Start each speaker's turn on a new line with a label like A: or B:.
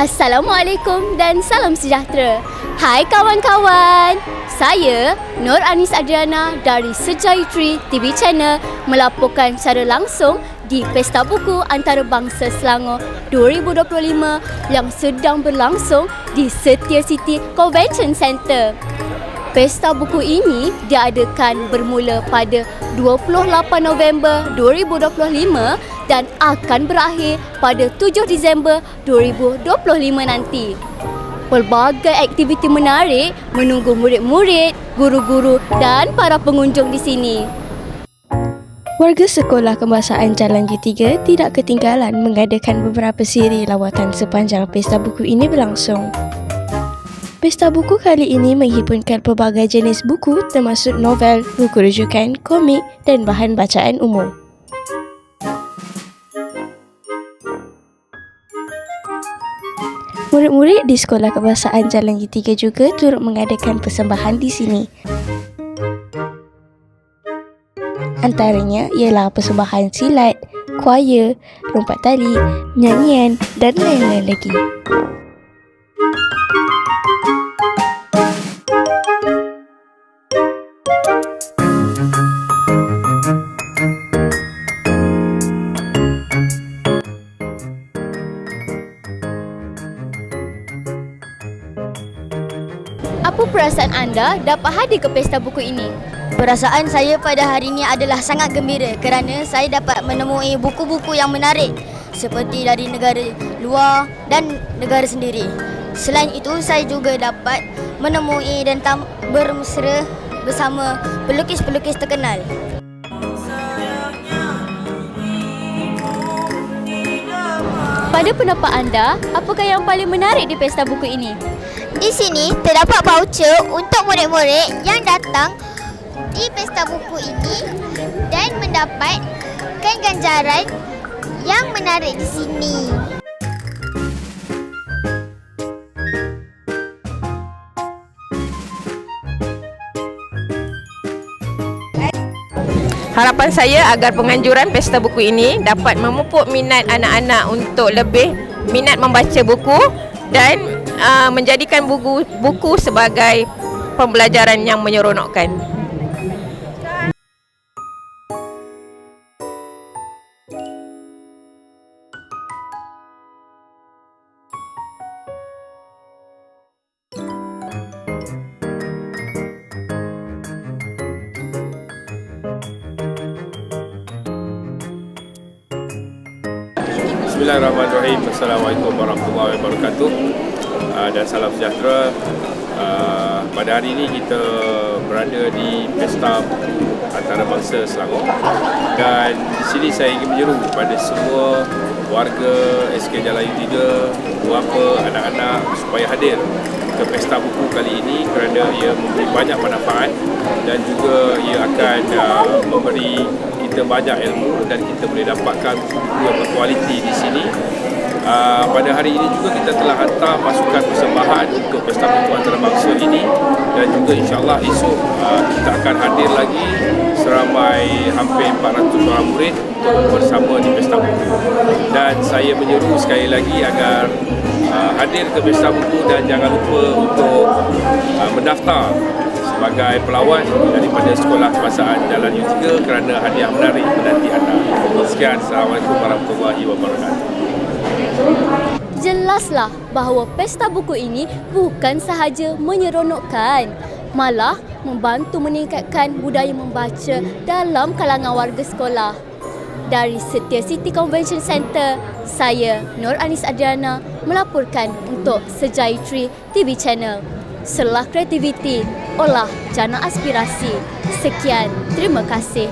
A: Assalamualaikum dan salam sejahtera. Hai kawan-kawan. Saya Nur Anis Adriana dari Sejaitri TV Channel melaporkan secara langsung di Pesta Buku Antarabangsa Selangor 2025 yang sedang berlangsung di Setia City Convention Centre. Pesta buku ini diadakan bermula pada 28 November 2025 dan akan berakhir pada 7 Disember 2025 nanti. Pelbagai aktiviti menarik menunggu murid-murid, guru-guru dan para pengunjung di sini.
B: Warga Sekolah Kebahasaan Jalan G3 tidak ketinggalan mengadakan beberapa siri lawatan sepanjang pesta buku ini berlangsung. Pesta buku kali ini menghimpunkan pelbagai jenis buku termasuk novel, buku rujukan, komik dan bahan bacaan umum. Murid-murid di Sekolah Kebahasaan Jalan G3 juga turut mengadakan persembahan di sini. Antaranya ialah persembahan silat, choir, lompat tali, nyanyian dan lain-lain lagi.
A: Apa perasaan anda dapat hadir ke pesta buku ini?
C: Perasaan saya pada hari ini adalah sangat gembira kerana saya dapat menemui buku-buku yang menarik seperti dari negara luar dan negara sendiri. Selain itu, saya juga dapat menemui dan tam- bermesra bersama pelukis-pelukis terkenal.
A: Pada pendapat anda, apakah yang paling menarik di pesta buku ini?
C: Di sini terdapat voucher untuk murid-murid yang datang di pesta buku ini dan mendapatkan ganjaran yang menarik di sini.
D: Harapan saya agar penganjuran pesta buku ini dapat memupuk minat anak-anak untuk lebih minat membaca buku dan uh, menjadikan buku buku sebagai pembelajaran yang menyeronokkan.
E: Bismillahirrahmanirrahim. Assalamualaikum warahmatullahi wabarakatuh. Uh, dan salam sejahtera. Uh, pada hari ini kita berada di Pesta Antarabangsa Selangor dan di sini saya ingin menyeru kepada semua warga SK Jalan U3, apa anak-anak supaya hadir ke Pesta Buku kali ini kerana ia memberi banyak manfaat dan juga ia akan uh, memberi kita banyak ilmu dan kita boleh dapatkan buku yang berkualiti di sini. Uh, pada hari ini juga kita telah hantar pasukan persembahan untuk Pesta Buku Antarabangsa ini dan juga insyaAllah esok uh, kita akan hadir lagi seramai hampir 400 orang murid untuk bersama di Pesta Buku. Dan saya menyeru sekali lagi agar uh, hadir ke Pesta Buku dan jangan lupa untuk mendaftar sebagai pelawat daripada Sekolah Kebahasaan Jalan U3 kerana hadiah menarik menanti anda. Sekian, Assalamualaikum warahmatullahi wabarakatuh.
A: Jelaslah bahawa pesta buku ini bukan sahaja menyeronokkan, malah membantu meningkatkan budaya membaca dalam kalangan warga sekolah. Dari Setia City Convention Centre, saya Nur Anis Adriana melaporkan untuk Sejaitri TV Channel. Selah kreativiti, olah jana aspirasi. Sekian, terima kasih.